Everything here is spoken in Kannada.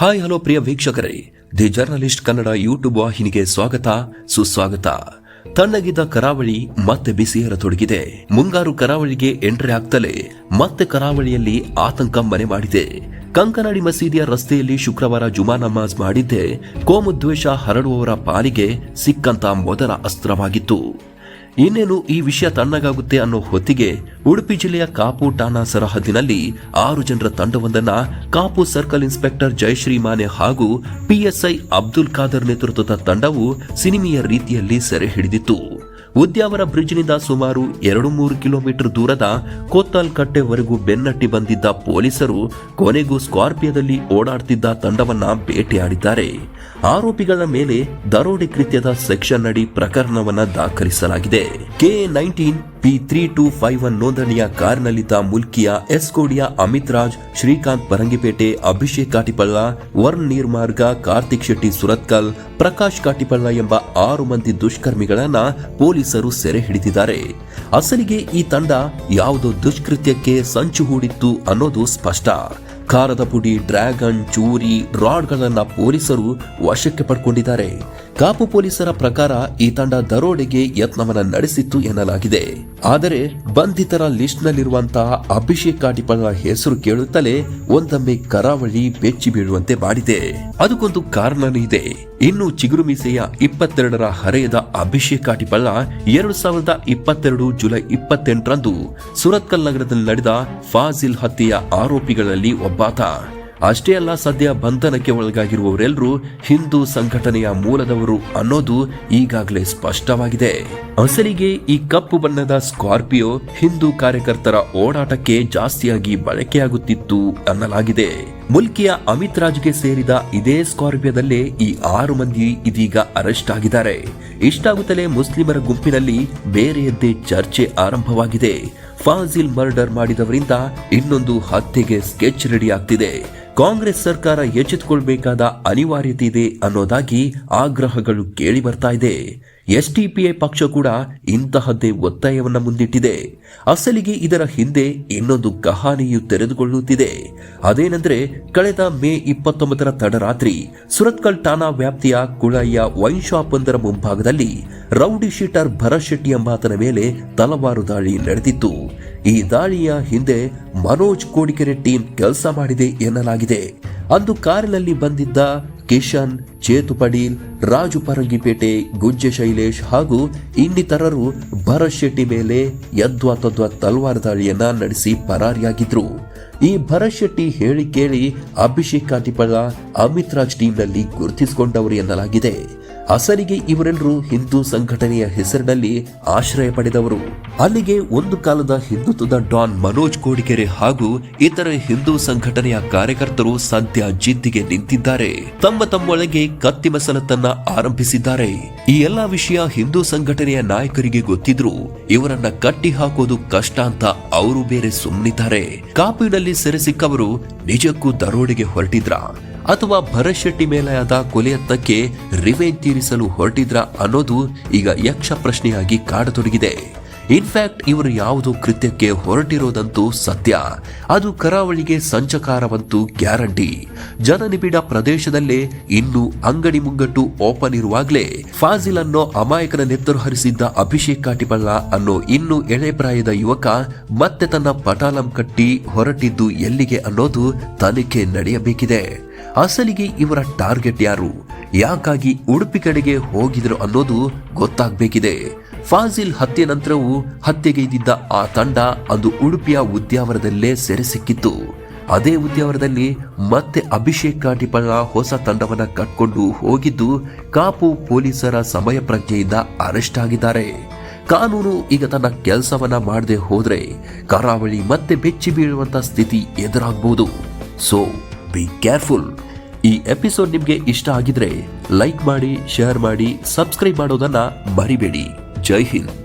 ಹಾಯ್, ಹಲೋ ಪ್ರಿಯ ವೀಕ್ಷಕರೇ. ದಿ ಜರ್ನಲಿಸ್ಟ್ ಕನ್ನಡ ಯೂಟ್ಯೂಬ್ ವಾಹಿನಿಗೆ ಸ್ವಾಗತ, ಸುಸ್ವಾಗತ. ತಣ್ಣಗಿದ್ದ ಕರಾವಳಿ ಮತ್ತೆ ಬಿಸಿಯೇರತೊಡಗಿದೆ ಮುಂಗಾರು ಕರಾವಳಿಗೆ ಎಂಟ್ರಿ ಆಗ್ತಲೇ ಮತ್ತೆ ಕರಾವಳಿಯಲ್ಲಿ ಆತಂಕ ಮನೆ ಮಾಡಿದೆ. ಕಂಕನಾಡಿ ಮಸೀದಿಯ ರಸ್ತೆಯಲ್ಲಿ ಶುಕ್ರವಾರ ಜುಮಾ ನಮಾಜ್ ಮಾಡಿದ್ದೆ. ಕೋಮುದ್ವೇಷ ಹರಡುವವರ ಪಾಲಿಗೆ ಸಿಕ್ಕಂತ ಮೊದಲ ಅಸ್ತ್ರವಾಗಿತ್ತು. ಇನ್ನೇನು ಈ ವಿಷಯ ತಣ್ಣಗಾಗುತ್ತೆ ಅನ್ನೋ ಹೊತ್ತಿಗೆ ಉಡುಪಿ ಜಿಲ್ಲೆಯ ಕಾಪು ಠಾಣಾ ಸರಹದ್ದಿನಲ್ಲಿ ಆರು ಜನರ ತಂಡವೊಂದನ್ನ ಕಾಪು ಸರ್ಕಲ್ ಇನ್ಸ್ಪೆಕ್ಟರ್ ಜಯಶ್ರೀ ಮಾನೆ ಹಾಗೂ ಪಿಎಸ್ಐ ಅಬ್ದುಲ್ ಖಾದರ್ ನೇತೃತ್ವದ ತಂಡವು ಸಿನಿಮೀಯ ರೀತಿಯಲ್ಲಿ ಸೆರೆ ಹಿಡಿದಿತ್ತು. ಉದ್ಯಾವರ ಬ್ರಿಡ್ಜ್ನಿಂದ ಸುಮಾರು ಎರಡು ಮೂರು ಕಿಲೋಮೀಟರ್ ದೂರದ ಕೋತ್ತಾಲ್ ಕಟ್ಟೆವರೆಗೂ ಬೆನ್ನಟ್ಟಿ ಬಂದಿದ್ದ ಪೊಲೀಸರು ಕೊನೆಗೂ ಸ್ಕಾರ್ಪಿಯೋದಲ್ಲಿ ಓಡಾಡ್ತಿದ್ದ ತಂಡವನ್ನ ಭೇಟಿಯಾಡಿದ್ದಾರೆ ಆರೋಪಿಗಳ ಮೇಲೆ ದರೋಡೆ ಕೃತ್ಯದ ಸೆಕ್ಷನ್ ಅಡಿ ಪ್ರಕರಣವನ್ನ ದಾಖಲಿಸಲಾಗಿದೆ. K nineteen P three two five one ನೋಂದಣಿಯ ಕಾರಿನಲ್ಲಿದ್ದ ಮುಲ್ಕಿಯ ಎಸ್ಕೋಡಿಯ ಅಮಿತ್ ರಾಜ್, ಶ್ರೀಕಾಂತ್ ಪರಂಗಿಪೇಟೆ ಅಭಿಷೇಕ್ ಕಾಟಿಪಳ್ಳ, ವರ್ಣ್ ನೀರ್ಮಾರ್ಗ, ಕಾರ್ತಿಕ್ ಶೆಟ್ಟಿ ಸುರತ್ಕಲ್, ಪ್ರಕಾಶ್ ಕಾಟಿಪಳ್ಳ ಎಂಬ ಆರು ಮಂದಿ ದುಷ್ಕರ್ಮಿಗಳನ್ನ ಪೊಲೀಸರು ಸೆರೆ ಹಿಡಿದಿದ್ದಾರೆ. ಅಸಲಿಗೆ ಈ ತಂಡ ಯಾವುದೋ ದುಷ್ಕೃತ್ಯಕ್ಕೆ ಸಂಚು ಹೂಡಿತ್ತು ಅನ್ನೋದು ಸ್ಪಷ್ಟ. ಖಾರದ ಪುಡಿ, ಡ್ರ್ಯಾಗನ್, ಚೂರಿ, ರಾಡ್ಗಳನ್ನು ಪೊಲೀಸರು ವಶಕ್ಕೆ ಪಡ್ಕೊಂಡಿದ್ದಾರೆ. ಕಾಪು ಪೊಲೀಸರ ಪ್ರಕಾರ ಈ ತಂಡ ದರೋಡೆಗೆ ಯತ್ನವನ್ನ ನಡೆಸಿತ್ತು ಎನ್ನಲಾಗಿದೆ. ಆದರೆ ಬಂಧಿತರ ಲಿಸ್ಟ್ನಲ್ಲಿರುವಂತಹ ಅಭಿಷೇಕ್ ಕಾಟಿಪಳ ಹೆಸರು ಕೇಳುತ್ತಲೇ ಒಂದೊಮ್ಮೆ ಕರಾವಳಿ ಬೆಚ್ಚಿ ಬೀಳುವಂತೆ ಮಾಡಿದೆ. ಅದಕ್ಕೊಂದು ಕಾರಣನೂ ಇದೆ. ಇನ್ನು ಚಿಗುರು ಮೀಸೆಯ ಇಪ್ಪತ್ತೆರಡರ ಹರೆಯದ ಅಭಿಷೇಕ್ ಕಾಟಿಪಳ್ಳ ಎರಡು ಸಾವಿರದ ಇಪ್ಪತ್ತೆರಡು ಜುಲೈ ಇಪ್ಪತ್ತೆಂಟರಂದು ಸುರತ್ಕಲ್ ನಗರದಲ್ಲಿ ನಡೆದ ಫಾಜಿಲ್ ಹತ್ಯೆಯ ಆರೋಪಿಗಳಲ್ಲಿ ಒಬ್ಬಾತ ಅಷ್ಟೇ ಅಲ್ಲ, ಸದ್ಯ ಬಂಧನಕ್ಕೆ ಒಳಗಾಗಿರುವವರೆಲ್ಲರೂ ಹಿಂದೂ ಸಂಘಟನೆಯ ಮೂಲದವರು ಅನ್ನೋದು ಈಗಾಗಲೇ ಸ್ಪಷ್ಟವಾಗಿದೆ. ಅಸಲಿಗೆ ಈ ಕಪ್ಪು ಬಣ್ಣದ ಸ್ಕಾರ್ಪಿಯೋ ಹಿಂದೂ ಕಾರ್ಯಕರ್ತರ ಓಡಾಟಕ್ಕೆ ಜಾಸ್ತಿಯಾಗಿ ಬಳಕೆಯಾಗುತ್ತಿತ್ತು ಅನ್ನಲಾಗಿದೆ. ಮುಲ್ಕಿಯ ಅಮಿತ್ ರಾಜ್ಗೆ ಸೇರಿದ ಇದೇ ಸ್ಕಾರ್ಪಿಯೋದಲ್ಲೇ ಈ ಆರು ಮಂದಿ ಇದೀಗ ಅರೆಸ್ಟ್ ಆಗಿದ್ದಾರೆ. ಇಷ್ಟಾಗುತ್ತಲೇ ಮುಸ್ಲಿಮರ ಗುಂಪಿನಲ್ಲಿ ಬೇರೆಯದ್ದೇ ಚರ್ಚೆ ಆರಂಭವಾಗಿದೆ. ಫಾಜಿಲ್ ಮರ್ಡರ್ ಮಾಡಿದವರಿಂದ ಇನ್ನೊಂದು ಹತ್ಯೆಗೆ ಸ್ಕೆಚ್ ರೆಡಿ ಆಗ್ತಿದೆ. ಕಾಂಗ್ರೆಸ್ ಸರ್ಕಾರ ಎಚ್ಚೆತ್ತುಕೊಳ್ಬೇಕಾದ ಅನಿವಾರ್ಯತೆ ಇದೆ ಅನ್ನೋದಾಗಿ ಆಗ್ರಹಗಳು ಕೇಳಿ ಬರ್ತಾ ಇದೆ. ಎಸ್ಟಿಪಿಐ ಪಕ್ಷ ಕೂಡ ಇಂತಹದ್ದೇ ಒತ್ತಾಯವನ್ನು ಮುಂದಿಟ್ಟಿದೆ. ಅಸಲಿಗೆ ಇದರ ಹಿಂದೆ ಇನ್ನೊಂದು ಕಹಾನಿಯು ತೆರೆದುಕೊಳ್ಳುತ್ತಿದೆ. ಅದೇನೆಂದರೆ, ಕಳೆದ ಮೇ ಇಪ್ಪತ್ತೊಂಬತ್ತರ ತಡರಾತ್ರಿ ಸುರತ್ಕಲ್ ಠಾಣಾ ವ್ಯಾಪ್ತಿಯ ಕುಳಯ್ಯ ವೈನ್ ಶಾಪ್ ಒಂದರ ಮುಂಭಾಗದಲ್ಲಿ ರೌಡಿ ಶೀಟರ್ ಭರತ್ ಶೆಟ್ಟಿ ಎಂಬಾತನ ಮೇಲೆ ತಲವಾರು ದಾಳಿ ನಡೆದಿತ್ತು. ಈ ದಾಳಿಯ ಹಿಂದೆ ಮನೋಜ್ ಕೋಡಿಕೆರೆ ಟೀಂ ಕೆಲಸ ಮಾಡಿದೆ ಎನ್ನಲಾಗಿದೆ. ಅಂದು ಕಾರಿನಲ್ಲಿ ಬಂದಿದ್ದ ಕಿಶನ್ ಚೇತು ಪಡೀಲ್ ರಾಜು ಪರಂಗಿಪೇಟೆ ಗುಜ್ಜೆ ಶೈಲೇಶ್ ಹಾಗೂ ಇನ್ನಿತರರು ಭರತ್ ಶೆಟ್ಟಿ ಮೇಲೆ ಯದ್ವಾ ತದ್ವಾ ತಲ್ವಾರ್ ದಾಳಿಯನ್ನ ನಡೆಸಿ ಪರಾರಿಯಾಗಿದ್ರು. ಈ ಭರತ್ ಶೆಟ್ಟಿ ಹೇಳಿ ಕೇಳಿ ಅಭಿಷೇಕ್ ಕಾಟಿಪಳ್ಳ ಅಮಿತ್ ರಾಜ್ ಟೀಮ್ನಲ್ಲಿ ಗುರುತಿಸಿಕೊಂಡವರು ಎನ್ನಲಾಗಿದೆ. ಅಸಲಿಗೆ ಇವರೆಲ್ಲರೂ ಹಿಂದೂ ಸಂಘಟನೆಯ ಹೆಸರಿನಲ್ಲಿ ಆಶ್ರಯ ಪಡೆದವರು. ಅಲ್ಲಿಗೆ ಒಂದು ಕಾಲದ ಹಿಂದುತ್ವದ ಡಾನ್ ಮನೋಜ್ ಕೋಡಿಕೆರೆ ಹಾಗೂ ಇತರ ಹಿಂದೂ ಸಂಘಟನೆಯ ಕಾರ್ಯಕರ್ತರು ಸದ್ಯ ಜಿದ್ದಿಗೆ ನಿಂತಿದ್ದಾರೆ. ತಮ್ಮ ತಮ್ಮೊಳಗೆ ಕತ್ತಿ ಮಸಲತ್ತನ್ನ ಆರಂಭಿಸಿದ್ದಾರೆ. ಈ ಎಲ್ಲಾ ವಿಷಯ ಹಿಂದೂ ಸಂಘಟನೆಯ ನಾಯಕರಿಗೆ ಗೊತ್ತಿದ್ರು ಇವರನ್ನ ಕಟ್ಟಿ ಹಾಕೋದು ಕಷ್ಟ ಅಂತ ಅವರು ಬೇರೆ ಸುಮ್ಮನಿದ್ದಾರೆ ಕಾಪಿನಲ್ಲಿ ಸೆರೆ ಸಿಕ್ಕವರು ನಿಜಕ್ಕೂ ದರೋಡೆಗೆ ಹೊರಟಿದ್ರ? ಅಥವಾ ಭರತ್ ಶೆಟ್ಟಿ ಆದ ಕೊಲೆಯತ್ತಕ್ಕೆ ರಿವೆಂಜ್ ತೀರಿಸಲು ಹೊರಟಿದ್ರ ಅನ್ನೋದು ಈಗ ಯಕ್ಷ ಪ್ರಶ್ನೆಯಾಗಿ ಕಾಡತೊಡಗಿದೆ. ಇನ್ಫ್ಯಾಕ್ಟ್ ಇವರು ಯಾವುದೋ ಕೃತ್ಯಕ್ಕೆ ಹೊರಟಿರೋದಂತೂ ಸತ್ಯ. ಅದು ಕರಾವಳಿಗೆ ಸಂಚಕಾರವಂತೂ ಗ್ಯಾರಂಟಿ. ಜನನಿಬಿಡ ಪ್ರದೇಶದಲ್ಲೇ ಇನ್ನು ಅಂಗಡಿ ಮುಂಗಟ್ಟು ಓಪನ್ ಇರುವಾಗಲೇ ಫಾಜಿಲ್ ಅನ್ನೋ ಅಮಾಯಕನ ನೆತ್ತರು ಹರಿಸಿದ್ದ ಅಭಿಷೇಕ್ ಕಾಟಿಬಳ್ಳ ಅನ್ನೋ ಇನ್ನು ಎಳೆಪ್ರಾಯದ ಯುವಕ ಮತ್ತೆ ತನ್ನ ಪಟಾಲಂ ಕಟ್ಟಿ ಹೊರಟಿದ್ದು ಎಲ್ಲಿಗೆ ಅನ್ನೋದು ತನಿಖೆ ನಡೆಯಬೇಕಿದೆ. ಅಸಲಿಗೆ ಇವರ ಟಾರ್ಗೆಟ್ ಯಾರು? ಯಾಕಾಗಿ ಉಡುಪಿ ಕಡೆಗೆ ಹೋಗಿದ್ರು ಅನ್ನೋದು ಗೊತ್ತಾಗಬೇಕಿದೆ. ಫಾಜಿಲ್ ಹತ್ಯೆ ನಂತರವೂ ಹತ್ಯೆಗೈದಿದ್ದ ಆ ತಂಡ ಅದು ಉಡುಪಿಯ ಉದ್ಯಾವರದಲ್ಲೇ ಸೆರೆ ಸಿಕ್ಕಿತ್ತು. ಅದೇ ಉದ್ಯಾವರದಲ್ಲಿ ಮತ್ತೆ ಅಭಿಷೇಕ್ ಕಾಟಿಪಳ್ಳ ಹೊಸ ತಂಡವನ್ನ ಕಟ್ಕೊಂಡು ಹೋಗಿದ್ದು ಕಾಪು ಪೊಲೀಸರ ಸಮಯ ಪ್ರಜ್ಞೆಯಿಂದ ಅರೆಸ್ಟ್ ಆಗಿದ್ದಾರೆ. ಕಾನೂನು ಈಗ ತನ್ನ ಕೆಲಸವನ್ನ ಮಾಡದೆ ಹೋದ್ರೆ ಕರಾವಳಿ ಮತ್ತೆ ಬೆಚ್ಚಿ ಬೀಳುವಂತ ಸ್ಥಿತಿ ಎದುರಾಗಬಹುದು ಸೊ ಬಿ ಕೇರ್ಫುಲ್ ಈ ಎಪಿಸೋಡ್ ನಿಮಗೆ ಇಷ್ಟ ಆಗಿದ್ರೆ ಲೈಕ್ ಮಾಡಿ ಶೇರ್ ಮಾಡಿ ಸಬ್ಸ್ಕ್ರೈಬ್ ಮಾಡೋದನ್ನ ಮರಿಬೇಡಿ. ಜೈ ಹಿಂದ್.